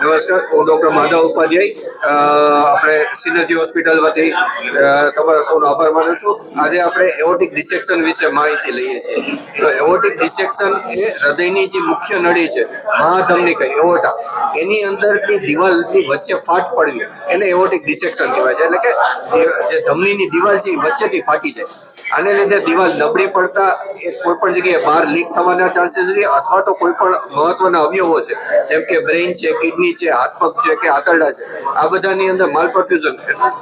નમસ્કાર, હું ડૉક્ટર માધવ ઉપાધ્યાય. આપણે સિનર્જી હોસ્પિટલ વતી તમારા સૌનો આભાર માનું છું. આજે આપણે એવોટિક ડિસેક્શન વિશે માહિતી લઈએ છીએ. તો એવોટિક ડિસેક્શન એ હૃદયની જે મુખ્ય નળી છે મહાધમની કહે એવોટા, એની અંદરની દિવાલની વચ્ચે ફાટ પડવી, એને એવોટિક ડિસેક્શન કહેવાય છે. એટલે કે જે ધમનીની દિવાલ છે, એ વચ્ચેથી ફાટી જાય. આને લીધે દિવાલ નબળી પડતા એ કોઈ પણ જગ્યાએ બહાર લીક થવાના ચાન્સીસ રહે અથવા તો કોઈ પણ મહત્વના અવયવો છે, જેમ કે બ્રેઇન છે કિડની છે, હાથપગ છે કે આંતરડા છે, આ બધાની અંદર માલ પરફ્યુઝન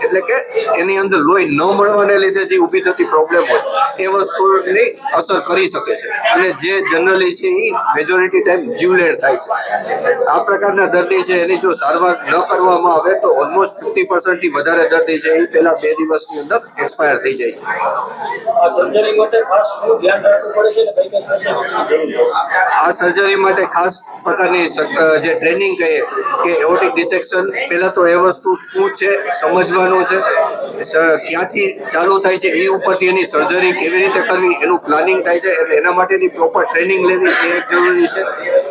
એટલે કે એની અંદર લોહી ન મળવાને લીધે જે ઊભી થતી પ્રોબ્લેમ હોય, એ વસ્તુની અસર કરી શકે છે. અને જે જનરલી છે એ મેજોરિટી ટાઈમ જીવલેણ થાય છે. આ પ્રકારના દર્દી છે, એની જો સારવાર ન કરવામાં આવે તો ઓલમોસ્ટ ફિફ્ટી પર્સન્ટથી વધારે દર્દી છે એ પહેલાં બે દિવસની અંદર એક્સપાયર થઈ જાય છે. આ સર્જરી માટે ખાસ પ્રકારની જે ટ્રેનિંગ કહીએ કે એઓટિક ડિસેક્શન પહેલાં તો એ વસ્તુ શું છે, સમજવાનું છે ક્યાંથી ચાલુ થાય છે, એ ઉપરથી એની સર્જરી કેવી રીતે કરવી, એનું પ્લાનિંગ થાય છે, એટલે એના માટેની પ્રોપર ટ્રેનિંગ લેવી એ એક જરૂરી છે.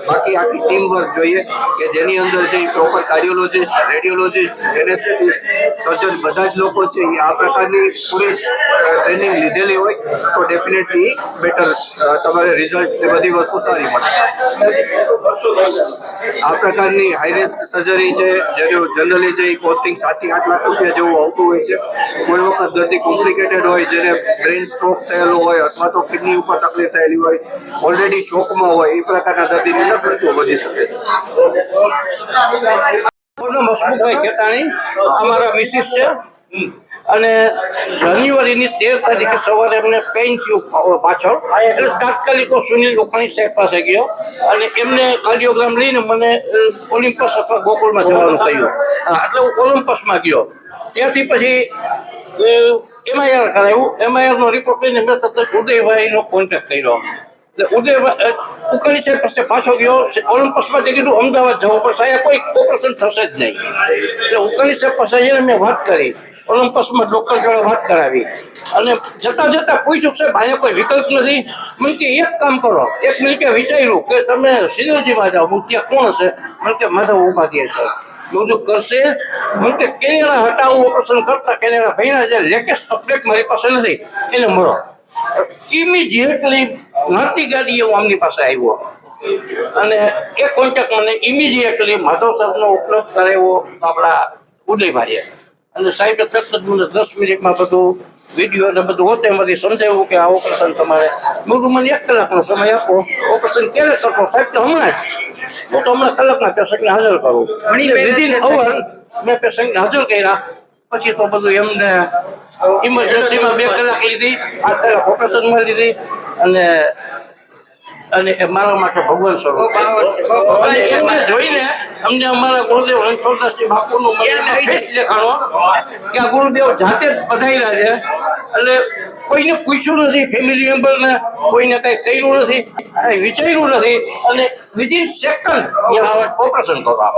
બાકી આખી ટીમ વર્ક જોઈએ, કે જેની અંદર છે એ proper cardiologist radiologist anaesthetist surgeon બધા જ લોકો છે, એ આ પ્રકારની પૂરી ટ્રેનિંગ લીધેલી હોય તો ડેફિનેટલી બેટર તમારે રિઝલ્ટ એ બધી વસ્તુ સારી મળે. આ પ્રકારની હાઈ રિસ્ક સર્જરી છે, જેનું જનરલી એ કોસ્ટિંગ સાતથી આઠ લાખ રૂપિયા જેવું આવતું હોય છે, કોઈ વખત દર્દી કોમ્પ્લિકેટેડ હોય, જેને બ્રેઇન સ્ટ્રોક થયેલો હોય અથવા તો કિડની ઉપર તકલીફ થયેલી હોય ઓલરેડી શોકમાં હોય એ પ્રકારના દર્દીને ખર્ચો વધી શકે. છે ખેતાણી, અમારા મિસિસ છે. અને જાન્યુઆરીની તેર તારીખે સવારે એમને પેઇન થયું પાછળ. એટલે તાત્કાલિક સુનિલ લોખાણી સાહેબ પાસે ગયો અને એમને કાર્ડિયોગ્રામ લઈને મને ઓલિમ્પસ અથવા ગોકુળમાં જવાનું કહ્યું. એટલે હું ઓલિમ્પસમાં ગયો. ત્યાંથી પછી એમઆઈઆર કરાવ્યું એમઆઈઆરનો રિપોર્ટ લઈને મેં તરત ઉદયભાઈનો કોન્ટેક્ટ કર્યો. એટલે ઉદય ઉકાની સાહેબ પાસે પાછો ગયો. ઓલિમ્પસમાં જે કીધું, અમદાવાદ જવું પડશે. અહીંયા કોઈ ઓપરેશન થશે જ નહીં. એટલે ઉકાની સાહેબ પાસે જઈને મેં વાત કરી. ઓલિમ્પસમાં ડૉક્ટર જોડે વાત કરાવી. અને જતાં જતાં પૂછ્યું છે ભાઈ કોઈ વિકલ્પ નથી? મને કે એક કામ કરો. એક મિનિટે વિચાર્યું કે તમે સિનર્જીમાં જાઓ. હું ત્યાં કોણ હશે? મને કે માધવ ઉપાધ્યાય છે. બધું કરશે. મને કે કેનેડા હટાવું ઓપરેશન કરતા કેનેડા ભાઈના જે લેટેસ્ટ અપડેટ મારી પાસે નથી. એને મળો. ઇમિજિએટલી નહોતી ગાડી એવું આમની પાસે આવ્યો. અને એ કોન્ટેક્ટ મને ઇમિજિએટલી માધવ સાહેબનો ઉપલબ્ધ કરાવ્યો આપણા ઉદયભાઈએ. અને સાહેબે તરત જ મને દસ મિનિટમાં બધું વીડિયો ને બધું હોતે એમાંથી સમજાવ્યું કે આ ઓપરેશન તમારે બધું મને એક કલાકનો સમય આપો. ઓપરેશન ક્યારે કરશો? સાહેબ તો હમણાં જ. હું તો હમણાં કલાકના પેશન્ટને હાજર કરું. વિધિન અવર મેં પેશન્ટને હાજર કર્યા. પછી તો બધું એમને ઇમરજન્સીમાં બે કલાક લીધી. આ કલાક ઓપરેશનમાં લીધી. અને અને મારા માટે ભગવાન સ્વરૂપ અને એમને જોઈને અમને અમારા ગુરુદેવ રણછોડદાસજી બાપુનું ફેસ દેખાડો કે આ ગુરુદેવ જાતે જ પધાર્યા છે. એટલે કોઈને પૂછ્યું નથી ફેમિલી મેમ્બરને કોઈને કંઈ કર્યું નથી કાંઈ વિચાર્યું નથી. અને વિધિન સેકન્ડ ઓપરેશન કરવા